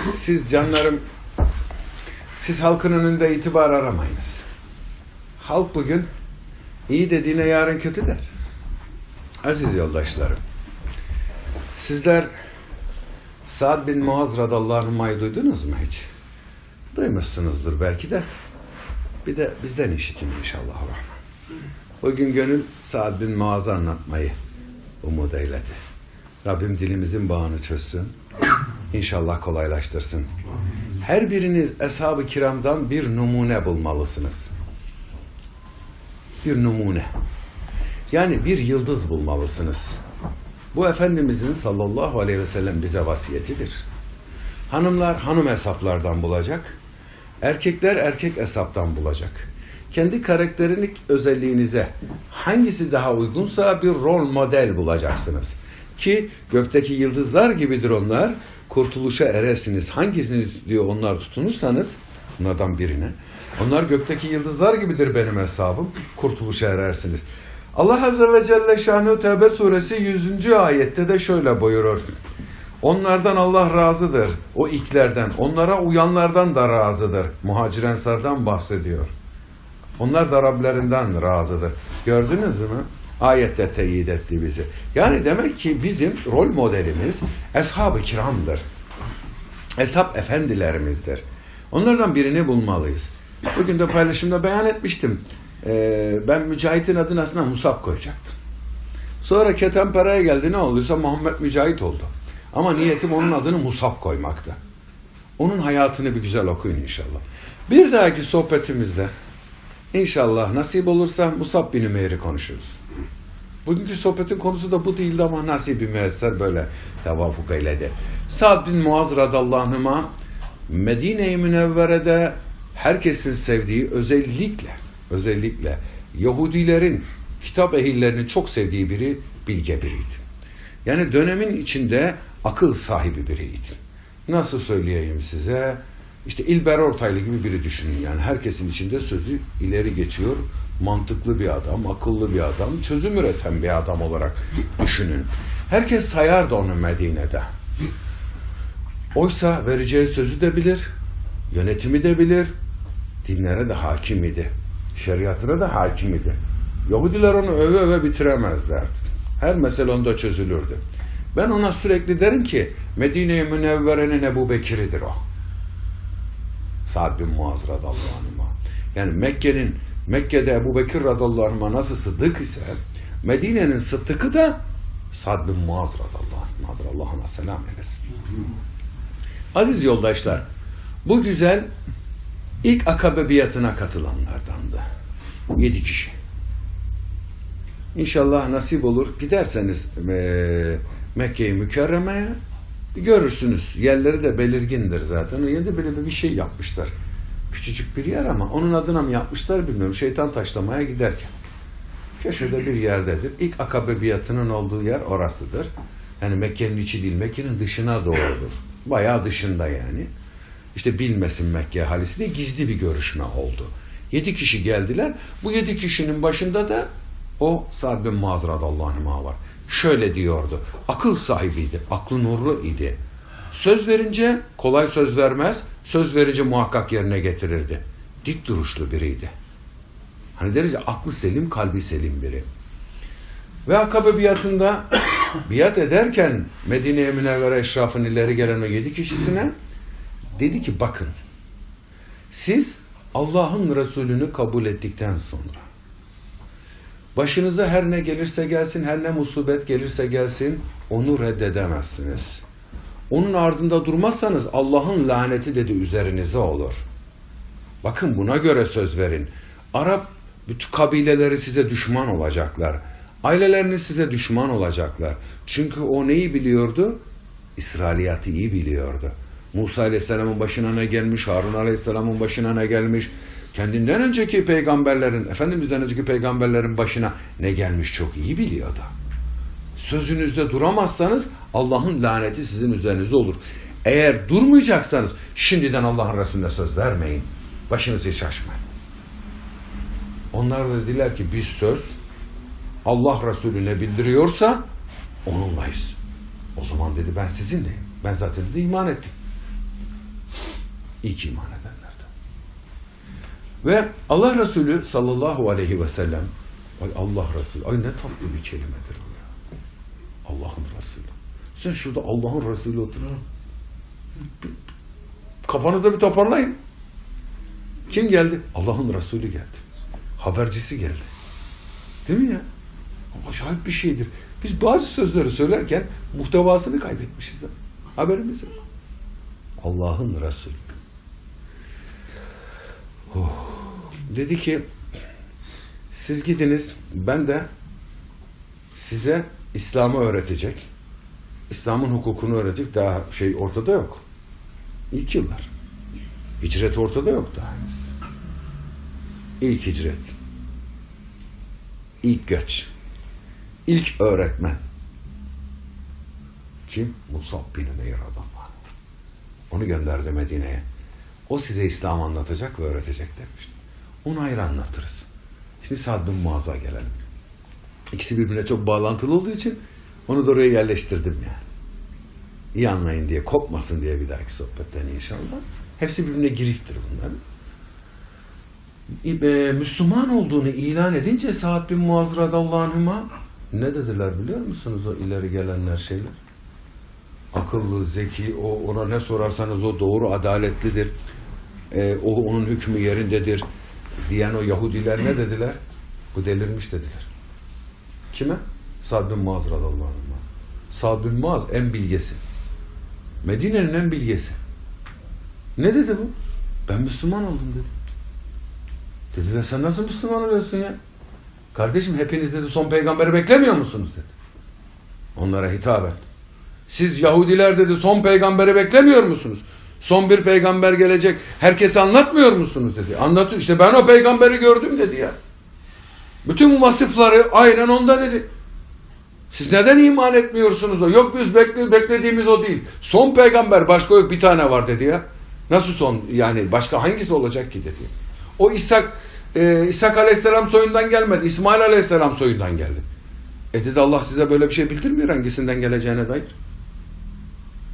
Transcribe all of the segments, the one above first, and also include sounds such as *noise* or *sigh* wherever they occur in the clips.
*laughs* siz canlarım, siz halkın önünde itibar aramayınız. Halk bugün iyi dediğine yarın kötü der. Aziz yoldaşlarım, sizler Sa'd bin Muaz radallahu anh'ı duydunuz mu hiç? Duymuşsunuzdur belki de. Bir de bizden işitin inşallah. Bugün gönül Sa'd bin Muaz'ı anlatmayı umut eyledi. Rabbim dilimizin bağını çözsün. İnşallah kolaylaştırsın. Her biriniz eshab-ı kiramdan bir numune bulmalısınız. Bir numune. Yani bir yıldız bulmalısınız. Bu Efendimizin sallallahu aleyhi ve sellem bize vasiyetidir. Hanımlar hanım hesaplardan bulacak. Erkekler erkek hesaptan bulacak. Kendi karakterik özelliğinize hangisi daha uygunsa bir rol model bulacaksınız. Ki gökteki yıldızlar gibidir onlar. Kurtuluşa eresiniz. Hangisiniz diyor onlar tutunursanız bunlardan birine. Onlar gökteki yıldızlar gibidir benim hesabım. Kurtuluşa erersiniz. Allah Azze ve Celle Şanlı Tevbe suresi 100. ayette de şöyle buyurur. Onlardan Allah razıdır. O ilklerden, onlara uyanlardan da razıdır. Muhacir Ensar'dan bahsediyor. Onlar da Rablerinden razıdır. Gördünüz mü? Ayette teyit etti bizi. Yani demek ki bizim rol modelimiz Eshab-ı Kiram'dır. Eshab efendilerimizdir. Onlardan birini bulmalıyız. Bugün de paylaşımda beyan etmiştim. Ee, ben Mücahit'in adını aslında Musab koyacaktım. Sonra Ketenpera'ya geldi ne olduysa Muhammed Mücahit oldu. Ama niyetim onun adını Musab koymaktı. Onun hayatını bir güzel okuyun inşallah. Bir dahaki sohbetimizde inşallah nasip olursa Musab bin Ümeyr'i konuşuruz. Bugünkü sohbetin konusu da bu değildi ama nasibi müesser böyle tevafuk eyledi. Sa'd bin Muaz radallahu anh'a Medine-i Münevvere'de herkesin sevdiği özellikle özellikle Yahudilerin kitap ehillerinin çok sevdiği biri bilge biriydi. Yani dönemin içinde akıl sahibi biriydi. Nasıl söyleyeyim size? İşte İlber Ortaylı gibi biri düşünün yani herkesin içinde sözü ileri geçiyor. Mantıklı bir adam, akıllı bir adam, çözüm üreten bir adam olarak düşünün. Herkes sayardı onu Medine'de. Oysa vereceği sözü de bilir, yönetimi de bilir, dinlere de hakim idi. Şeriatına da hakim idi. Yahudiler onu öve öve bitiremezlerdi. Her mesele onda çözülürdü. Ben ona sürekli derim ki Medine-i Münevvere'nin Ebu Bekir'idir o. Sa'd bin Muaz radallahu anh'a. Yani Mekke'nin Mekke'de Ebu Bekir radallahu anh'a nasıl sıddık ise Medine'nin sıddıkı da Sa'd bin Muaz radallahu anh'adır. Allah ona selam eylesin. Aziz yoldaşlar, bu güzel ilk akabe biatına katılanlardandı. Yedi kişi. İnşallah nasip olur. Giderseniz e, Mekke-i Mükerreme'ye görürsünüz. Yerleri de belirgindir zaten. O yerde böyle bir şey yapmışlar. Küçücük bir yer ama onun adına mı yapmışlar bilmiyorum. Şeytan taşlamaya giderken. Köşede bir yerdedir. İlk akabe biatının olduğu yer orasıdır. Yani Mekke'nin içi değil, Mekke'nin dışına doğrudur. Bayağı dışında yani. İşte bilmesin Mekke halisi diye gizli bir görüşme oldu. Yedi kişi geldiler. Bu yedi kişinin başında da o Sa'd bin Muaz radallahu anh'a var. Şöyle diyordu. Akıl sahibiydi. Aklı nurlu idi. Söz verince kolay söz vermez. Söz verince muhakkak yerine getirirdi. Dik duruşlu biriydi. Hani deriz ya aklı selim, kalbi selim biri. Ve Akabe biatında *coughs* biat ederken Medine-i Münevvere eşrafın ileri gelen o yedi kişisine dedi ki bakın siz Allah'ın Resulünü kabul ettikten sonra başınıza her ne gelirse gelsin, her ne musibet gelirse gelsin onu reddedemezsiniz. Onun ardında durmazsanız Allah'ın laneti dedi üzerinize olur. Bakın buna göre söz verin. Arap bütün kabileleri size düşman olacaklar. Aileleriniz size düşman olacaklar. Çünkü o neyi biliyordu? İsrailiyatı iyi biliyordu. Musa Aleyhisselam'ın başına ne gelmiş, Harun Aleyhisselam'ın başına ne gelmiş, kendinden önceki peygamberlerin, Efendimiz'den önceki peygamberlerin başına ne gelmiş çok iyi biliyordu. Sözünüzde duramazsanız Allah'ın laneti sizin üzerinize olur. Eğer durmayacaksanız şimdiden Allah'ın Resulüne söz vermeyin. Başınızı şaşmayın. Onlar da dediler ki biz söz Allah Resulüne bildiriyorsa onunlayız. O zaman dedi ben sizinleyim. Ben zaten de iman ettim. İlk iman edenlerden. Ve Allah Resulü sallallahu aleyhi ve sellem ay Allah Resulü ay ne tatlı bir kelimedir o ya. Allah'ın Resulü. Sen şurada Allah'ın Resulü oturun. Kafanızda bir toparlayın. Kim geldi? Allah'ın Resulü geldi. Habercisi geldi. Değil mi ya? Acayip bir şeydir. Biz bazı sözleri söylerken muhtevasını kaybetmişiz. Haberimiz yok. Allah'ın Resulü. Oh. Dedi ki siz gidiniz ben de size İslam'ı öğretecek. İslam'ın hukukunu öğretecek daha şey ortada yok. İlk yıllar. Hicret ortada yok daha. İlk hicret. İlk göç. İlk öğretmen. Kim? Musab bin Umeyr adamlar. Onu gönderdi Medine'ye. O size İslam anlatacak ve öğretecek demişti. Onu ayrı anlatırız. Şimdi Sa'd bin Muaz'a gelelim. İkisi birbirine çok bağlantılı olduğu için onu da oraya yerleştirdim yani. İyi anlayın diye, kopmasın diye bir dahaki sohbetten inşallah. Hepsi birbirine giriftir bunların. E, Müslüman olduğunu ilan edince Sa'd bin Muaz radallahu anhüma ne dediler biliyor musunuz o ileri gelenler şeyler? Akıllı, zeki, o ona ne sorarsanız o doğru, adaletlidir. E, o onun hükmü yerindedir diyen o Yahudiler ne dediler? Bu delirmiş dediler. Kime? Sa'd bin Muaz radallahu anhüma. Sa'd bin Muaz en bilgesi. Medine'nin en bilgesi. Ne dedi bu? Ben Müslüman oldum dedi. Dediler sen nasıl Müslüman oluyorsun ya? Kardeşim hepiniz dedi son peygamberi beklemiyor musunuz dedi. Onlara hitaben. Siz Yahudiler dedi son peygamberi beklemiyor musunuz? Son bir peygamber gelecek. Herkese anlatmıyor musunuz dedi. Anlatıyor. İşte ben o peygamberi gördüm dedi ya. Bütün vasıfları aynen onda dedi. Siz neden iman etmiyorsunuz da? Yok biz bekle, beklediğimiz o değil. Son peygamber başka yok bir tane var dedi ya. Nasıl son? Yani başka hangisi olacak ki dedi. O İshak, e, İshak aleyhisselam soyundan gelmedi. İsmail aleyhisselam soyundan geldi. E dedi Allah size böyle bir şey bildirmiyor hangisinden geleceğine dair.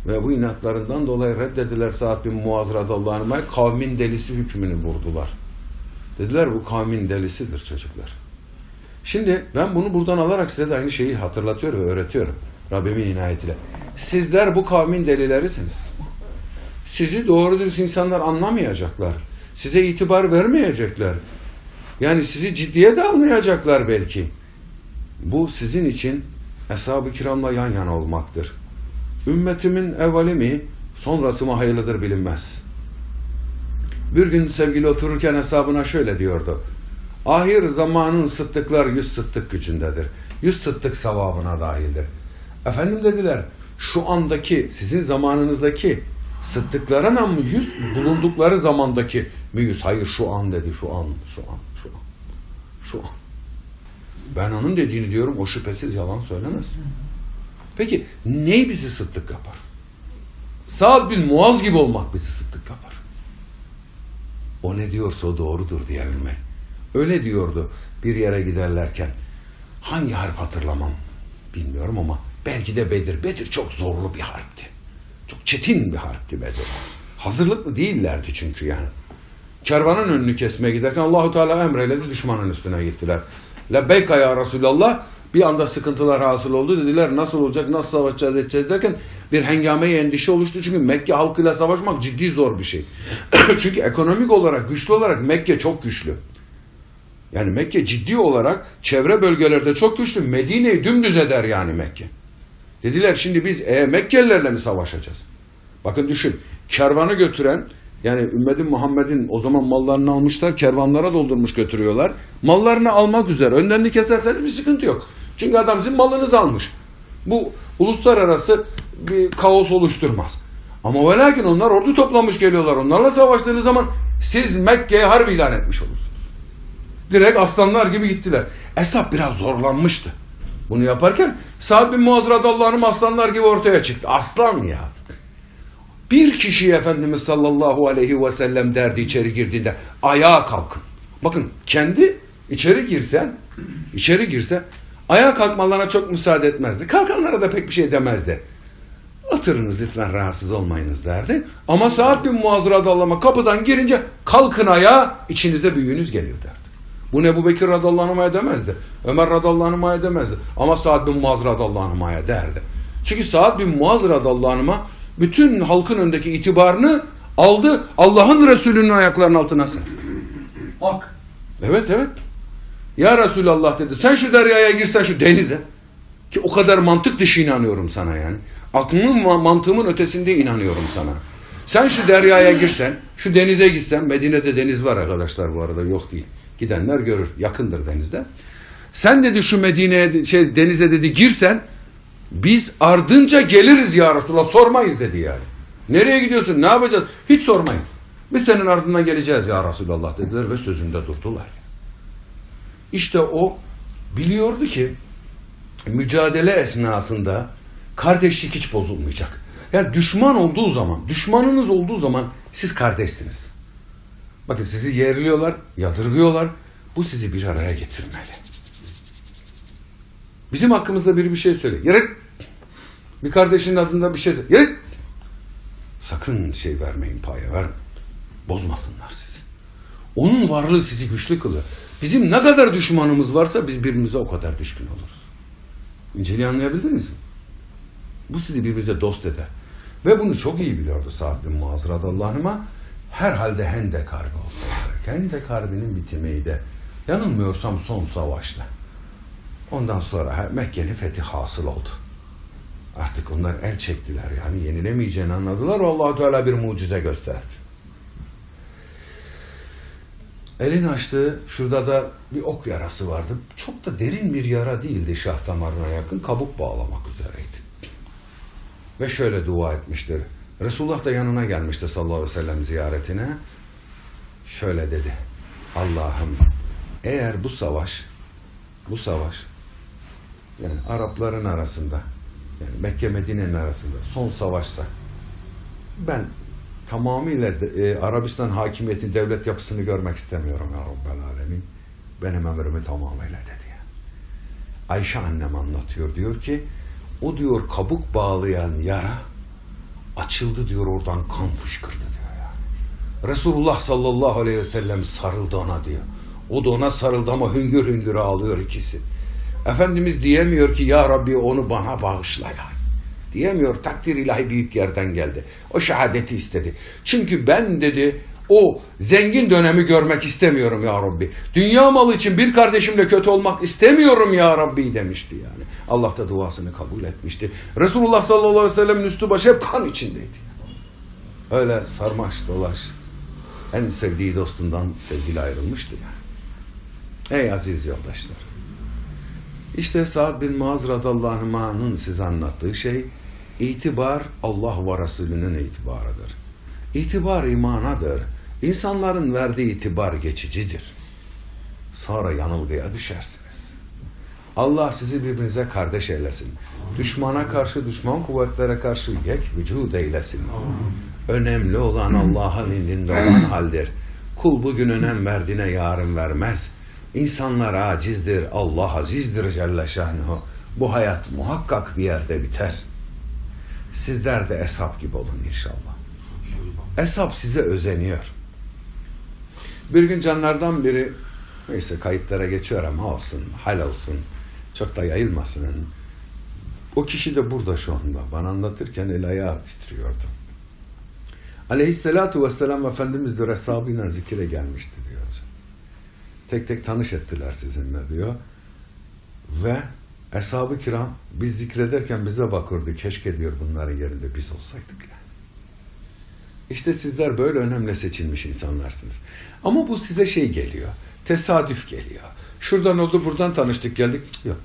Ve bu inatlarından dolayı reddediler Sa'd bin Muaz radallahu anh'a kavmin delisi hükmünü vurdular. Dediler bu kavmin delisidir çocuklar. Şimdi ben bunu buradan alarak size de aynı şeyi hatırlatıyorum ve öğretiyorum. Rabbimin inayetiyle. Sizler bu kavmin delilerisiniz. Sizi doğru dürüst insanlar anlamayacaklar. Size itibar vermeyecekler. Yani sizi ciddiye de almayacaklar belki. Bu sizin için Eshab-ı kiramla yan yana olmaktır. Ümmetimin evveli mi, sonrası mı hayırlıdır bilinmez. Bir gün sevgili otururken hesabına şöyle diyordu. Ahir zamanın sıddıklar yüz sıddık gücündedir. Yüz sıddık sevabına dahildir. Efendim dediler, şu andaki, sizin zamanınızdaki sıddıklara mı yüz, bulundukları zamandaki mi yüz? Hayır şu an dedi, şu an, şu an, şu an, şu an. Ben onun dediğini diyorum, o şüphesiz yalan söylemez. Peki ne bizi sıddık yapar? Sa'd bin Muaz gibi olmak bizi sıddık yapar. O ne diyorsa o doğrudur diyebilmek. Öyle diyordu bir yere giderlerken. Hangi harp hatırlamam bilmiyorum ama belki de Bedir. Bedir çok zorlu bir harpti. Çok çetin bir harpti Bedir. Hazırlıklı değillerdi çünkü yani. Kervanın önünü kesmeye giderken Allahu Teala emreyledi düşmanın üstüne gittiler. Lebbeyka ya Resulallah bir anda sıkıntılar hasıl oldu. Dediler nasıl olacak, nasıl savaşacağız edeceğiz derken bir hengameye endişe oluştu. Çünkü Mekke halkıyla savaşmak ciddi zor bir şey. *clears throat* çünkü ekonomik olarak, güçlü olarak Mekke çok güçlü. Yani Mekke ciddi olarak çevre bölgelerde çok güçlü. Medine'yi dümdüz eder yani Mekke. Dediler şimdi biz e, Mekkelilerle mi savaşacağız? Bakın düşün. Kervanı götüren yani ümmetin Muhammed'in o zaman mallarını almışlar, kervanlara doldurmuş götürüyorlar. Mallarını almak üzere. Önlerini keserseniz bir sıkıntı yok. Çünkü adam sizin malınızı almış. Bu uluslararası bir kaos oluşturmaz. Ama ve lakin onlar ordu toplamış geliyorlar. Onlarla savaştığınız zaman siz Mekke'ye harbi ilan etmiş olursunuz. Direkt aslanlar gibi gittiler. Esap biraz zorlanmıştı. Bunu yaparken Sa'd bin Muaz radallahu aslanlar gibi ortaya çıktı. Aslan ya. Bir kişi Efendimiz sallallahu aleyhi ve sellem derdi içeri girdiğinde ayağa kalkın. Bakın kendi içeri girsen, içeri girse ayağa kalkmalarına çok müsaade etmezdi. Kalkanlara da pek bir şey demezdi. Oturunuz lütfen rahatsız olmayınız derdi. Ama Sa'd bin Muaz kapıdan girince kalkın ayağa içinizde büyüğünüz geliyor derdi. Bu ne bu Bekir radıyallahu anh'a demezdi. Ömer radıyallahu anh'a demezdi. Ama Sa'd bin Muaz radıyallahu anh'a derdi. Çünkü Sa'd bin Muaz radıyallahu anh'a bütün halkın önündeki itibarını aldı. Allah'ın Resulü'nün ayaklarının altına serdi. Hak. Evet evet. Ya Resulallah dedi. Sen şu deryaya girsen şu denize. Ki o kadar mantık dışı inanıyorum sana yani. Aklımın ma- mantığımın ötesinde inanıyorum sana. Sen şu deryaya girsen, şu denize gitsen, Medine'de deniz var arkadaşlar bu arada yok değil. Gidenler görür, yakındır denizde. Sen dedi şu Medine'ye, şey denize dedi girsen, biz ardınca geliriz ya Resulallah, sormayız dedi yani. Nereye gidiyorsun, ne yapacağız? Hiç sormayın. Biz senin ardından geleceğiz ya Resulallah dediler ve sözünde durdular. İşte o biliyordu ki mücadele esnasında kardeşlik hiç bozulmayacak. Yani düşman olduğu zaman, düşmanınız olduğu zaman siz kardeşsiniz. Bakın sizi yerliyorlar, yadırgıyorlar. Bu sizi bir araya getirmeli. Bizim hakkımızda biri bir şey söyle. Yere bir kardeşinin adında bir şey söyle. Yere sakın şey vermeyin paya ver. Bozmasınlar sizi. Onun varlığı sizi güçlü kılır. Bizim ne kadar düşmanımız varsa biz birbirimize o kadar düşkün oluruz. İnceliği anlayabildiniz mi? Bu sizi birbirinize dost eder. Ve bunu çok iyi biliyordu Sa'd bin Muaz radıyallahu anh'a. Herhalde Hendek Harbi olsa gerek. Hendek Harbi'nin bitimi de yanılmıyorsam son savaşta. Ondan sonra Mekke'nin fethi hasıl oldu. Artık onlar el çektiler yani yenilemeyeceğini anladılar. allah Teala bir mucize gösterdi. Elini açtı. Şurada da bir ok yarası vardı. Çok da derin bir yara değildi şah damarına yakın. Kabuk bağlamak üzereydi. Ve şöyle dua etmiştir. Resulullah da yanına gelmişti sallallahu aleyhi ve sellem ziyaretine. Şöyle dedi. Allah'ım eğer bu savaş bu savaş yani Arapların arasında yani Mekke Medine'nin arasında son savaşsa ben tamamıyla de- e, Arabistan hakimiyeti devlet yapısını görmek istemiyorum ya Rabbel Alemin. Benim ömrümü tamamıyla dedi ya. Ayşe annem anlatıyor diyor ki o diyor kabuk bağlayan yara açıldı diyor oradan kan fışkırdı diyor yani. Resulullah sallallahu aleyhi ve sellem sarıldı ona diyor. O da ona sarıldı ama hüngür hüngür ağlıyor ikisi. Efendimiz diyemiyor ki ya Rabbi onu bana bağışla yani. Diyemiyor takdir ilahi büyük yerden geldi. O şehadeti istedi. Çünkü ben dedi o zengin dönemi görmek istemiyorum ya Rabbi. Dünya malı için bir kardeşimle kötü olmak istemiyorum ya Rabbi demişti yani. Allah da duasını kabul etmişti. Resulullah sallallahu aleyhi ve sellem'in üstü başı hep kan içindeydi. Öyle sarmaş dolaş en sevdiği dostundan sevgili ayrılmıştı yani. Ey aziz yoldaşlar. İşte Sa'd bin Muaz radallahu anh'ın size anlattığı şey itibar Allah ve Resulünün itibarıdır. İtibar imanadır. İnsanların verdiği itibar geçicidir. Sonra yanılgıya düşersiniz. Allah sizi birbirinize kardeş eylesin. Düşmana karşı, düşman kuvvetlere karşı yek vücud eylesin. Önemli olan Allah'ın indinde olan haldir. Kul bugün önem verdiğine yarın vermez. İnsanlar acizdir, Allah azizdir Celle Şanuhu. Bu hayat muhakkak bir yerde biter. Sizler de eshab gibi olun inşallah. Eshab size özeniyor. Bir gün canlardan biri, neyse kayıtlara geçiyor ama olsun, hal olsun, çok da yayılmasın. O kişi de burada şu anda. Bana anlatırken el ayağı titriyordu. Aleyhisselatu vesselam Efendimiz diyor hesabıyla zikire gelmişti diyor. Tek tek tanış ettiler sizinle diyor. Ve Eshab-ı kiram biz zikrederken bize bakırdı. Keşke diyor bunların yerinde biz olsaydık yani. İşte sizler böyle önemli seçilmiş insanlarsınız. Ama bu size şey geliyor. Tesadüf geliyor. Şuradan oldu buradan tanıştık geldik. Yok.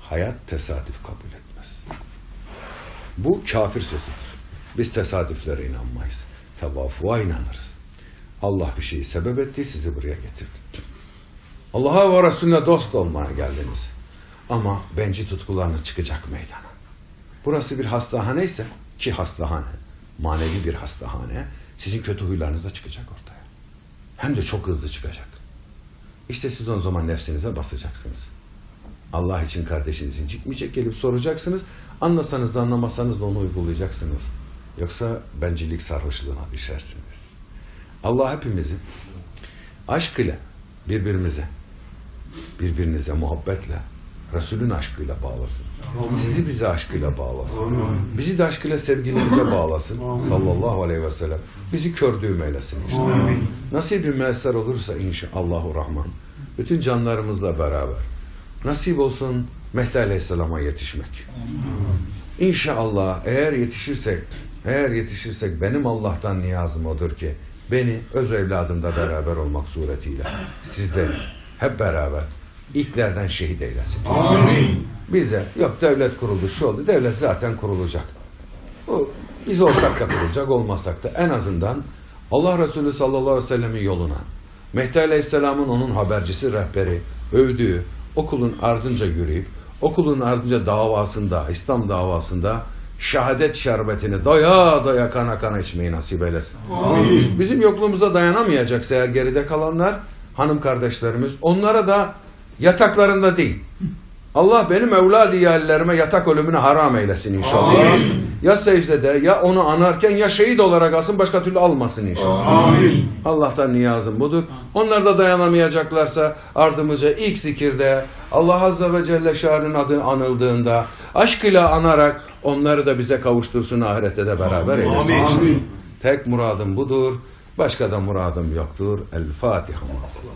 Hayat tesadüf kabul etmez. Bu kafir sözüdür. Biz tesadüflere inanmayız. Tevafuğa inanırız. Allah bir şeyi sebep etti, sizi buraya getirdi. Allah'a ve Resulüne dost olmaya geldiniz. Ama benci tutkularınız çıkacak meydana. Burası bir hastahane ise ki hastahane, manevi bir hastahane, sizin kötü huylarınız da çıkacak ortaya. Hem de çok hızlı çıkacak. İşte siz o zaman nefsinize basacaksınız. Allah için kardeşiniz incitmeyecek. Gelip soracaksınız. Anlasanız da anlamasanız da onu uygulayacaksınız. Yoksa bencillik sarhoşluğuna düşersiniz. Allah hepimizi aşk ile birbirimize, birbirinize muhabbetle, Resulün aşkıyla bağlasın. Sizi bize aşkıyla bağlasın. Bizi de aşkıyla sevgilimize bağlasın. Sallallahu aleyhi ve sellem. Bizi kördüğüm eylesin inşallah. Nasip bir müesser olursa inşallah Rahman. Bütün canlarımızla beraber. Nasip olsun Mehdi Aleyhisselam'a yetişmek. İnşallah eğer yetişirsek, eğer yetişirsek benim Allah'tan niyazım odur ki beni öz evladımda beraber olmak suretiyle sizleri hep beraber ilklerden şehit eylesin. Bize yok devlet kuruldu şu oldu devlet zaten kurulacak. Bu biz olsak da kurulacak olmasak da en azından Allah Resulü sallallahu aleyhi ve sellemin yoluna Mehdi Aleyhisselam'ın onun habercisi rehberi övdüğü okulun ardınca yürüyüp okulun ardınca davasında İslam davasında şehadet şerbetini doya doya kana kana içmeyi nasip eylesin. Bizim yokluğumuza dayanamayacaksa eğer geride kalanlar hanım kardeşlerimiz onlara da yataklarında değil Allah benim evlad iyallerime yatak ölümünü haram eylesin inşallah. Ya secdede ya onu anarken ya şehit olarak alsın başka türlü almasın inşallah. Allah'tan niyazım budur. Onlar da dayanamayacaklarsa ardımıza ilk zikirde Allah Azze ve Celle şanın adı anıldığında aşkıyla anarak onları da bize kavuştursun ahirette de beraber eylesin. Amin. Tek muradım budur. Başka da muradım yoktur. El Fatiha.